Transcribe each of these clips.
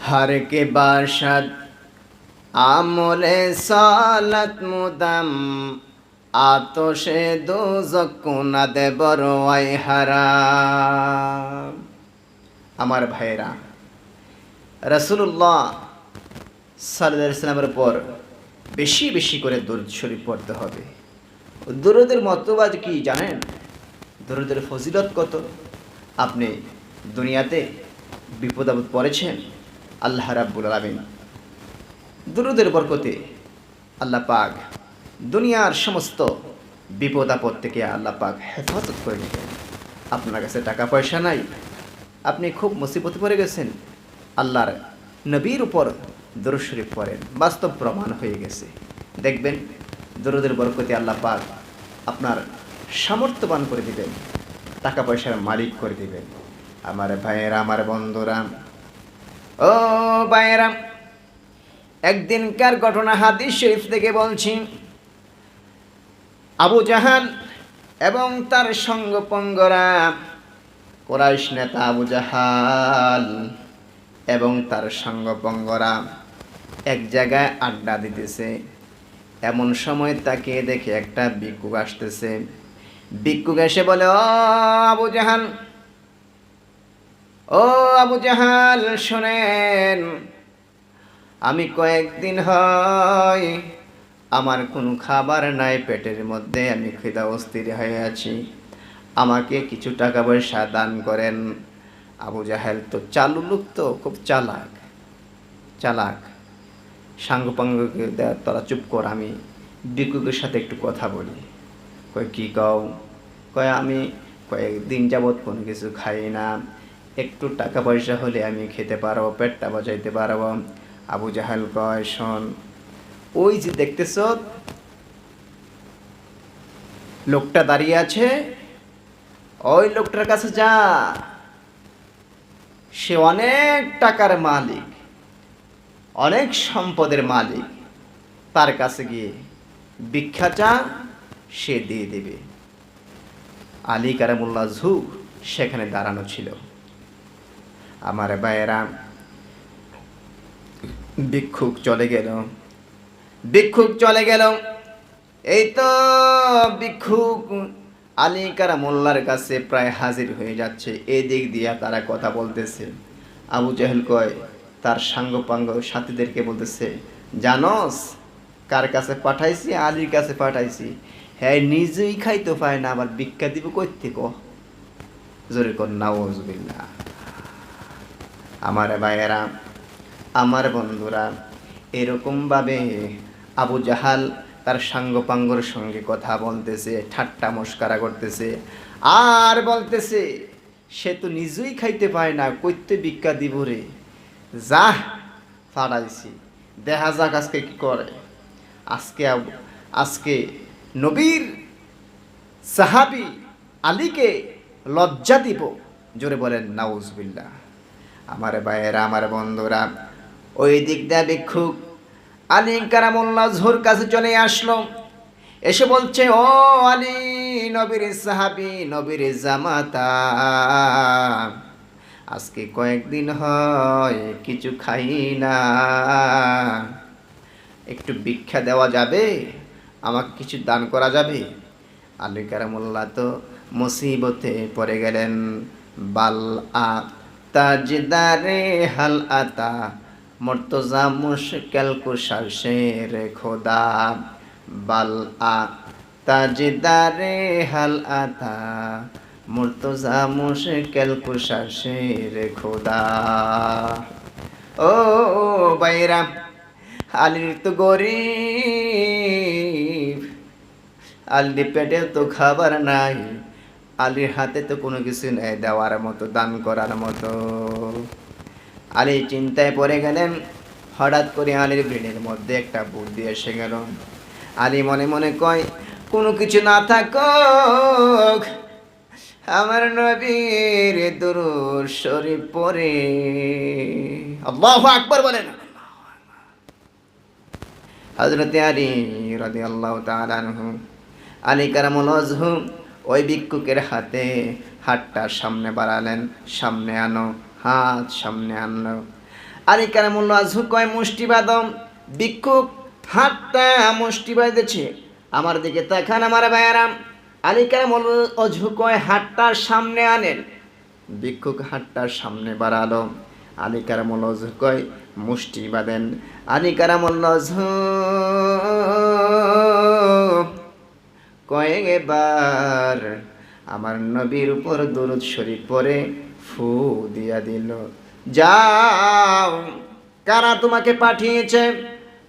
হর কে বাসাদ আমলে সালত মুদাম আতসে দোজক কোনা দেবর হারা আমার ভাইরা রসুল্লাহ সাল্লামের পর বেশি বেশি করে দরুদ শরীফ পড়তে হবে। দরুদের মতবাদ কি জানেন? দরুদের ফজিলত কত? আপনি দুনিয়াতে বিপদ আপদ পড়েছেন? আল্লাহ রাব্বুল আলামিন। দুরুদের বরকতে আল্লাহ পাক দুনিয়ার সমস্ত বিপদ আপদ থেকে আল্লাহ পাক হেফাজত করে নেবেন আপনার কাছে টাকা পয়সা নাই, আপনি খুব মুসিবতে পড়ে গেছেন, আল্লাহর নবীর উপর দরুদ শরীফ পড়েন, বাস্তব প্রমাণ হয়ে গেছে। দেখবেন দরুদের বরকতে আল্লাহ পাক আপনার সামর্থ্যবান করে দিবেন, টাকা পয়সার মালিক করে দিবেন। আমার ভাইয়েরা, আমার বন্ধুরা ও ভাইয়েরা একদিনকার ঘটনা হাদিস শরীফ থেকে বলছি। আবু জাহান এবং তার সঙ্গপঙ্গরা, কোরাইশ নেতা আবু জাহাল এবং তার সঙ্গপঙ্গরা এক জায়গায় আড্ডা দিতেছে। এমন সময় তাকে দেখে একটা ভিক্ষুক আসতেছে। ভিক্ষুক এসে বলে, ও আবু জাহান ও আবু জাহাল, শোনেন। আমি কয়েকদিন হয় আমার কোনো খাবার নাই, পেটের মধ্যে আমি খিদা অস্থির হয়ে আছি। আমাকে কিছু টাকা পয়সা দান করেন। আবু জাহেল তো চালু লোক তো, খুব চালাক চালাক। সাঙ্গপাঙ্গকে দেয় তোরা চুপ কর, আমি বিকুকের সাথে একটু কথা বলি। কয়, কী কও? কয়, আমি কয়েকদিন যাবৎ কোনো কিছু খাই না। একটু টাকা পয়সা হলে আমি খেতে পারব, পেটটা বাজাইতে পারব। আবু জাহাল কয়, শোন, ওই যে দেখতেছ, লোকটা দাঁড়িয়ে আছে, ওই লোকটার কাছে যা। সে অনেক টাকার মালিক, অনেক সম্পদের মালিক। তার কাছে গিয়ে ভিক্ষা চা, সে দিয়ে দেবে। আলী কারামুল্লাহ ঝু সেখানে দাঁড়ানো ছিল। আমার ভাইয়েরা, ভিক্ষুক চলে গেল। ভিক্ষুক চলে গেল। এই তো ভিক্ষুক আলী কারা মোল্লার কাছে প্রায় হাজির হয়ে যাচ্ছে। এই দিক দিয়ে তারা কথা বলতেছে। আবু জাহেল কয়, তার সাঙ্গ পাঙ্গ সাথীদেরকে বলতেছে, জানস, কার কাছে পাঠাইছি? আলীর কাছে পাঠাইছি। হ্যাঁ নিজেই খাইতে পায় না, আবার ভিক্ষা দিব কই থেকে? জোরে কর নাওজবিল্লা আমার ভাইয়েরা, আমার বন্ধুরা এরকমভাবে আবু জাহাল তার সাঙ্গপাঙ্গর সঙ্গে কথা বলতেছে, ঠাট্টা মস্কারা করতেছে, আর বলতেছে, সে তো নিজেই খাইতে পায় না, কইতে ভিক্ষা দিব রে। যা ফাড়াইছি দেখা যাক আজকে কি করে। আজকে আজকে নবীর সাহাবি আলীকে লজ্জা দিব। জোরে বলেন নাউজবিল্লা আমার ভাইয়েরা, আমার বন্ধুরা, ওই দিক দিয়ে ভিক্ষুক আলী কারামুল্লাহ ঝোর কাছে চলে আসলো। এসে বলছে, ও আলী, নবীর সাহাবি, নবীর জামাতা, আজকে কয়েকদিন হয়, কিছু খাই না। একটু ভিক্ষা দেওয়া যাবে, আমাকে কিছু দান করা যাবে? আলী কারামুল্লাহ তো মুসিবতে পড়ে গেলেন। বাল আ তাজদারে হাল আতা, মর্তজা মুশকিল কুশার শের খোদা। বাল আ তাজদারে হাল আতা, মর্তজা মুশকিল কুশার শের খোদা। ও বাইরা, আলির তো গরিব আলির পেটে তো খাবার নাই। আলীর হাতে তো কোনো কিছু নেই, দেওয়ার মতো, দান করার মতো। আলী চিন্তায় পড়ে গেলেন, হঠাৎ করে আলীর ব্রেনের মধ্যে একটা বুদ্ধি এসে গেল। আলী মনে মনে কয়, কোনো কিছু না থাকুক, আমার নবীর দুরুর শরীফ পরে আল্লাহু আকবার বলেন। হজরতে আলী রাদি আল্লাহ তালানহু আলী কারামুল আজহু ওই ভিক্ষুকের হাতে হাতটা সামনে বাড়ালেন, সামনে আনো, হাত সামনে আনলো। আর আলী কারামুল্লাহ ঝুকয় মুষ্টি বাদম ভিক্ষুক হাতটা মুষ্টি বাঁধেছে আমার দিকে তাকান আমার ভাইয়ারাম। আলী কারামুল অঝুকয় হাতটার সামনে আনেন? ভিক্ষুক হাতটার সামনে বাড়ালো। আলী কারামুল অঝুকয় মুষ্টি বাঁধেন আলী কারামুল কয়েকবার আমার নবীর উপর দরুদ শরীফ পরে ফু দিয়া দিল। যাও, কারা তোমাকে পাঠিয়েছে?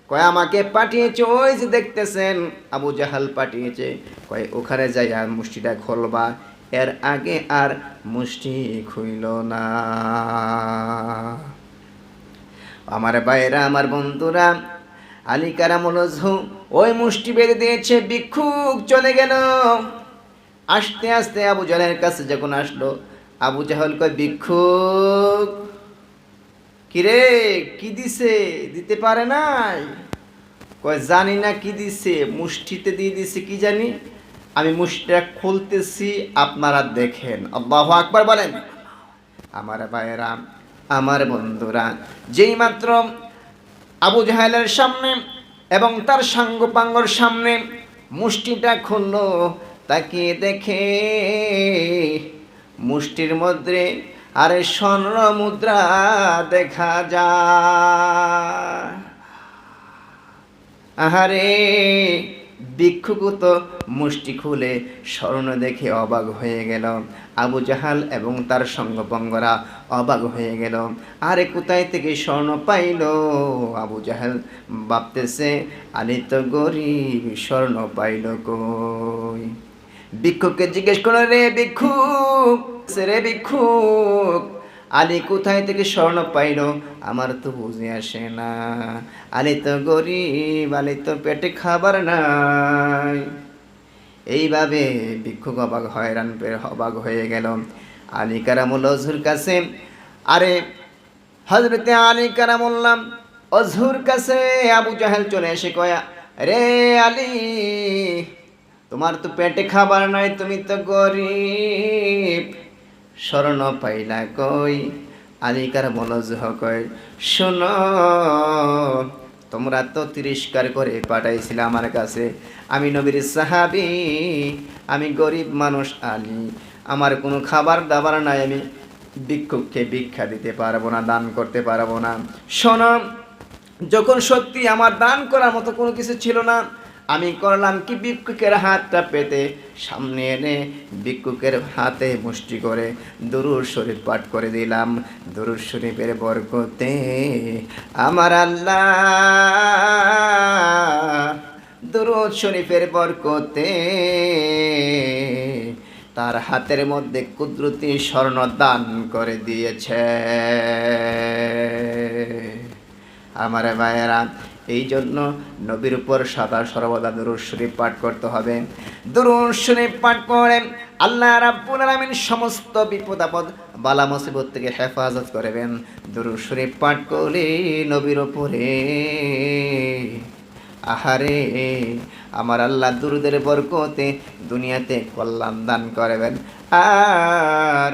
কয়, আমাকে পাঠিয়েছে, ওই যে দেখতেছেন, আবু জাহাল পাঠিয়েছে। কয়, ওখানে যাই আর মুষ্টিটা খোলবা, এর আগে আর মুষ্টি খুইল না। আমার বাইরা আমার বন্ধুরা আলী কারামুল ওই মুষ্টি বেঁধে দিয়েছে, ভিক্ষুক চলে গেল। আস্তে আস্তে আবু জাহেলের কাছে যখন আসলো, আবু জাহল কয়, ভিক্ষুক, কিরে, কি দিছে? দিতে পারে নাই? কয়, জানি না কি দিছে, মুষ্টিতে দিয়ে দিছে, কি জানি? আমি মুষ্টিটা খুলতেছি, আপনারা দেখেন। আল্লাহ আকবার বলেন। আমার ভাইয়েরা, আমার বন্ধুরা যেই মাত্র আবু জাহেলের সামনে এবং তার সাঙ্গপাঙ্গর সামনে মুষ্টিটা খুলল, তাকিয়ে দেখে মুষ্টির মধ্যে আরে স্বর্ণ মুদ্রা দেখা যায়। আহারে ভিক্ষুকুত মুষ্টি খুলে স্বর্ণ দেখে অবাক হয়ে গেল। আবু জাহাল এবং তার সঙ্গপঙ্গরা অবাক হয়ে গেল। আরে কোথায় থেকে স্বর্ণ পাইল? আবু জাহাল ভাবতেছে আলি তো গরিব, স্বর্ণ পাইল কই? ভিক্ষুককে জিজ্ঞেস করো রে ভিক্ষুক রে ভিক্ষুক আলী কোথায় থেকে স্বর্ণ পাইল? আমার তো বুঝে আসে না। আলী তো গরিব, আলী তো পেটে খাবার নাই। এইভাবে ভিক্ষুক অবাক, হয়রান অবাক হয়ে গেল আলী কারামুল অজুর কাছে। আরে হজরতে আলী কারামুল্লাম অজুর কাছে আবু জাহেল চলে এসে কয়া, রে আলী, তোমার তো পেটে খাবার নাই, তুমি তো গরিব। স্মরণ পাইলা কই? আলিকার মনোজহ কয় শোন, তোমরা তো তিরস্কার করে পাঠাইছিলে আমার কাছে। আমি নবীর সাহাবি, আমি গরিব মানুষ আলী। আমার কোনো খাবার দাবার নাই, আমি ভিক্ষুককে ভিক্ষা দিতে পারব না, দান করতে পারব না। শোনো, যখন সত্যি আমার দান করার মতো কোনো কিছু ছিল না আমি করলাম কি ভিক্ষুকের হাতটা পেতে? সামনে এনে ভিক্ষুকের হাতে মুষ্টি করে দরুর শরীফ পাঠ করে দিলাম। দরুর শরীফের বরকতে আমার আল্লাহ দরুদ শরীফের বরকতে তার হাতের মধ্যে কুদরতি স্বর্ণ দান করে দিয়েছে। আমার ভাইয়েরা এই জন্য নবীর উপর সাদা সর্বদা দুরুদ শরীফ পাঠ করতে হবে। দুরুদ শরীফ পাঠ করেন আল্লাহ রাব্বুল আলামিন সমস্ত বিপদ আপদ, বালা মুসিবত থেকে হেফাজত করবেন দুরুদ শরীফ পাঠ করলে নবীর উপরে, আহারে, আমার আল্লাহ দুরুদের বরকতে দুনিয়াতে কল্যাণ দান করবেন আর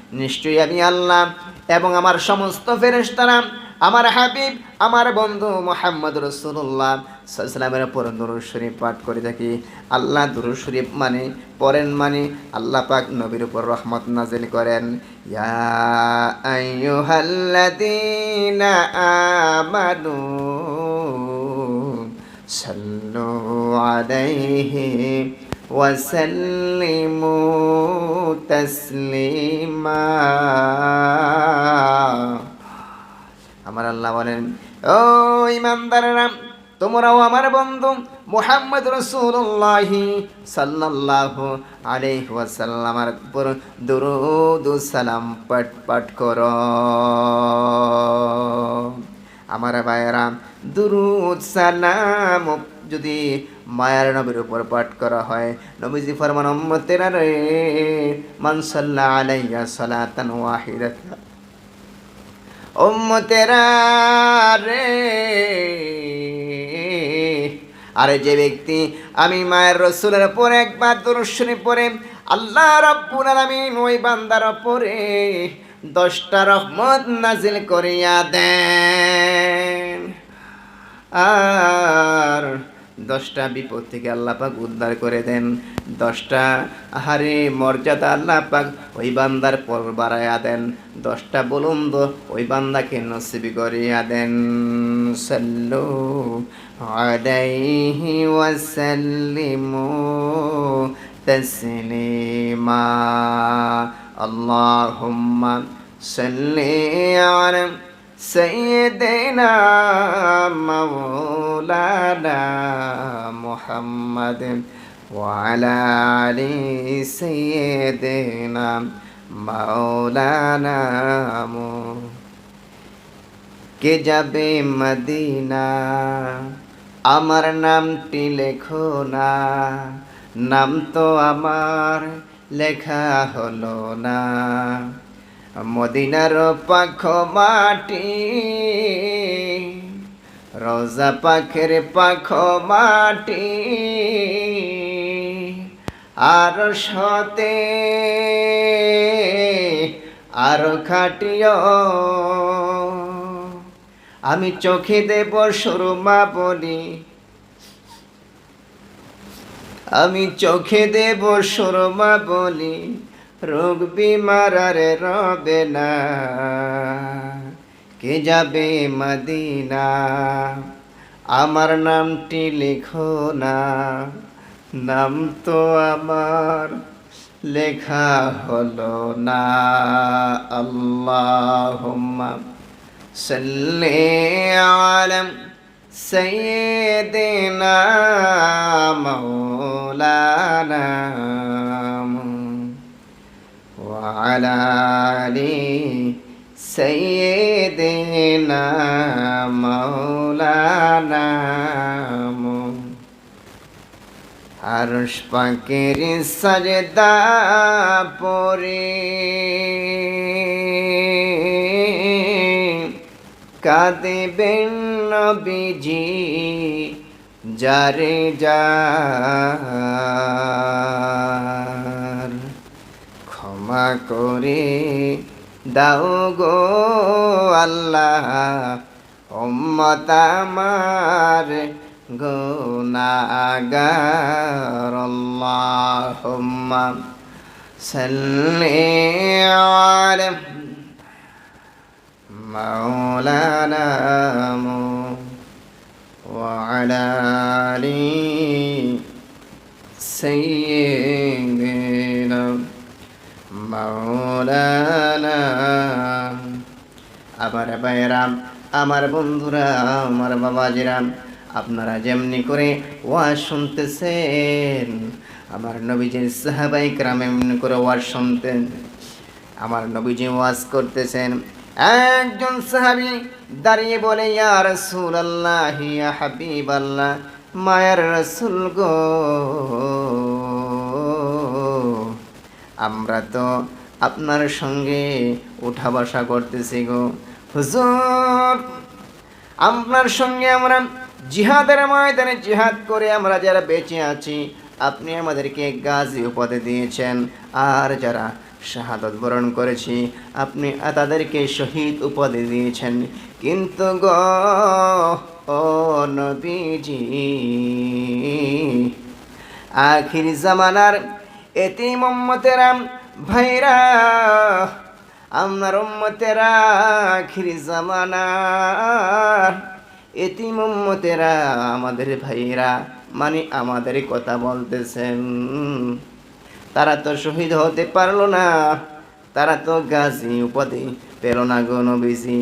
নিশ্চয়ই আমি আল্লাহ এবং আমার সমস্ত ফেরেশতারা, আমার হাবিব, আমার বন্ধু মোহাম্মদ রসুল্লাহ সাল্লামের উপর দুরুদ শরীফ পাঠ করে থাকি। আল্লাহ দুরুদ শরীফ মানে পড়েন মানে আল্লাহ পাক নবীর উপর রহমত নাজিল করেন। ইয়া আমানু সাল্লু আলাইহি وسلموا تسليما আমার আল্লাহ বলেন ও ইমানদারেরা তোমরাও আমার বন্ধু মুহাম্মদ রসুল্লাহি সাল্লাল্লাহু আলাইহি ওয়াসাল্লামের উপর দুরুদ ও সালাম পাঠ পাঠ করো আমার ভাইয়েরা দুরুদ সালাম যদি মায়ার নবীর উপর পাঠ করা হয়, নবীজি ফরমান উম্মতেরা রে, মান সাল্লা আলাইয়া সালাতান উম্মতেরা রে। আরে যে ব্যক্তি, আমি মায়ের রসুলের উপর একবার দর্শনী পরে আল্লাহ রব্বুল আলামিন ওই বান্দার উপরে দশটা রহমত নাজিল করিয়া দেন। আর দশটা বিপদ থেকে আল্লাহ পাক উদ্ধার করে দেন। দশটা আহারে মর্যাদা আল্লাহ পাক ওই বান্দার পর বাড়াইয়া দেন। দশটা বলুন্দ ওই বান্দাকে নসিবি করিয়া দেন। সাল্লু আলাইহি ওয়াসাল্লিমু তাসলিমা। আল্লাহুম্মা সাল্লি আলা سيدنا مولانا محمد وعلى آل سيدنا مولانا مو- কে যাবে মদিনা আমার নামটি লেখো না নাম তো আমার লেখা হলো না মদিনার পাখ মাটি, রোজা পাখের পাখ মাটি, আর সতে আর খাটিও। আমি চোখে দেব সুরমা বলি, আমি চোখে দেব সুরমা বলি রোগ বিমার রে রবে না কে যাবে মদিনা? আমার নামটি লেখো না। নাম তো আমার লেখা হলো না। আল্লাহ সাল্লে আলম সৈদিনা মৌলানা وعلى آل سيدنا مولانا আরশ পাকের সজদা পরে কাঁদেবেন নবীজি যারে যার ক্ষমা করে দাও গো আল্লাহ। উম্মতামার গুনাগার আল্লাহুম্মা সাল্লি আলা মাওলানা ভাইয়েরাম, আমার বন্ধুরা, আমার বাবাজিরাম, আপনারা যেমনি করে ওয়াজ শুনতেছেন, আমার নবীজির সাহাবাই ক্রাম এমনি করে ওয়াজ শুনতেন, আমার নবীজি ওয়াজ করতেছেন। একজন সাহাবি দাঁড়িয়ে বলে, ইয়া রাসূল আল্লাহ ইয়া হাবিব আল্লাহ মায়ার রসুল গো। আমরা তো আপনার সঙ্গে উঠা বসা করতেছি গো। হুজুর, আপনার সঙ্গে আমরা জিহাদের ময়দানে জিহাদ করে আমরা যারা বেঁচে আছি, আপনি আমাদেরকে গাজী উপাধি দিয়েছেন। আর যারা শাহাদত বরণ করেছি, আপনি তাদেরকে শহীদ উপাধি দিয়েছেন। কিন্তু গ, ও নবীজি, আখির জামানার এতি মোহাম্মতেরাম ভাইরা আমার উম্মতেরা আখির জামানার। এতি মোহাম্মতেরা আমাদের ভাইয়েরা মানে আমাদের কথা বলতেছেন। তারা তো শহীদ হতে পারল না, তারা তো গাজী উপাধি পেল না গো নবীজি।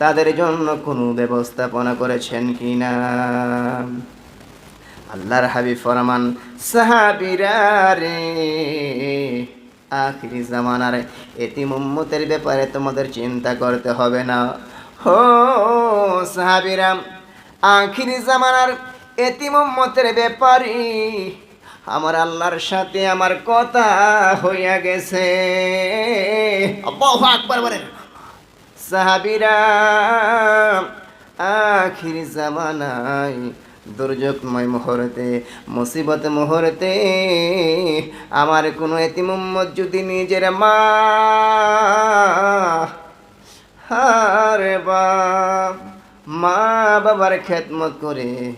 তাদের জন্য কোনো ব্যবস্থাপনা করেছেন কি না? আল্লাহর হাবি ফরমান, সাহাবিরা রে। আখিরি জামানার। এতি মুম্মতের ব্যাপারে তোমাদের চিন্তা করতে হবে না। হো সাহাবিরাম আখিরি জামানার এতিমম্মতের ব্যাপারে আমার আল্লাহর সাথে আমার কথা হইয়া গেছে। আল্লাহু আকবার বলেন। সাহাবিরা আখির জামানায় দুর্যোগময় মুহূর্তে, মুসিবত মুহূর্তে, আমার কোনো এতি এতিমম্মত যদি নিজের মা হারে বাপ, মা বাবার খেদমত করে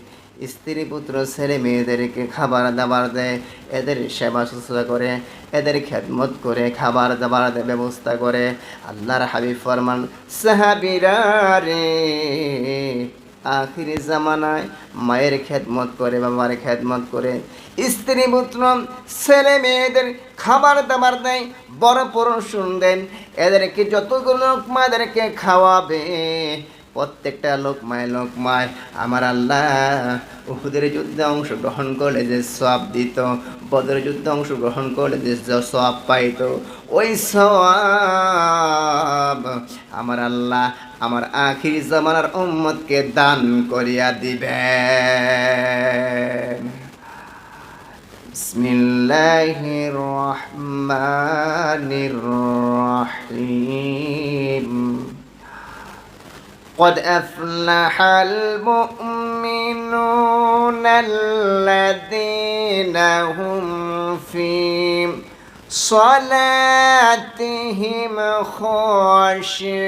স্ত্রী, পুত্র, ছেলে, মেয়েদেরকে খাবার, দাবার দেয়, এদের সেবা শুশ্রূষা করে, এদের খেদমত করে, খাবার, দাবার ব্যবস্থা করে, আল্লাহর হাবিব ফরমান, সাহাবিরা রে আখিরি জামানায় মায়ের খেদমত করে, বাবার খেদমত করে। স্ত্রী পুত্র ছেলে মেয়েদের খাবার দাবার দেয়, বড় পড়াশুন দেন এদেরকে যতগুলো লোক মাদেরকে খাওয়াবে প্রত্যেকটা লোক মায় লোক মায়। আমার আল্লাহ উহুদের যুদ্ধে অংশগ্রহণ করলে যে সব দিত, বদরের যুদ্ধে অংশগ্রহণ করলে যে সব পাইত, ওই সব আমার আল্লাহ আমার আখির জমানার উম্মতকে দান করিয়া দিবে বিসমিল্লাহির রহমানির রহিম। قد أفلح المؤمنون الذين هم في صلاتهم خاشعون.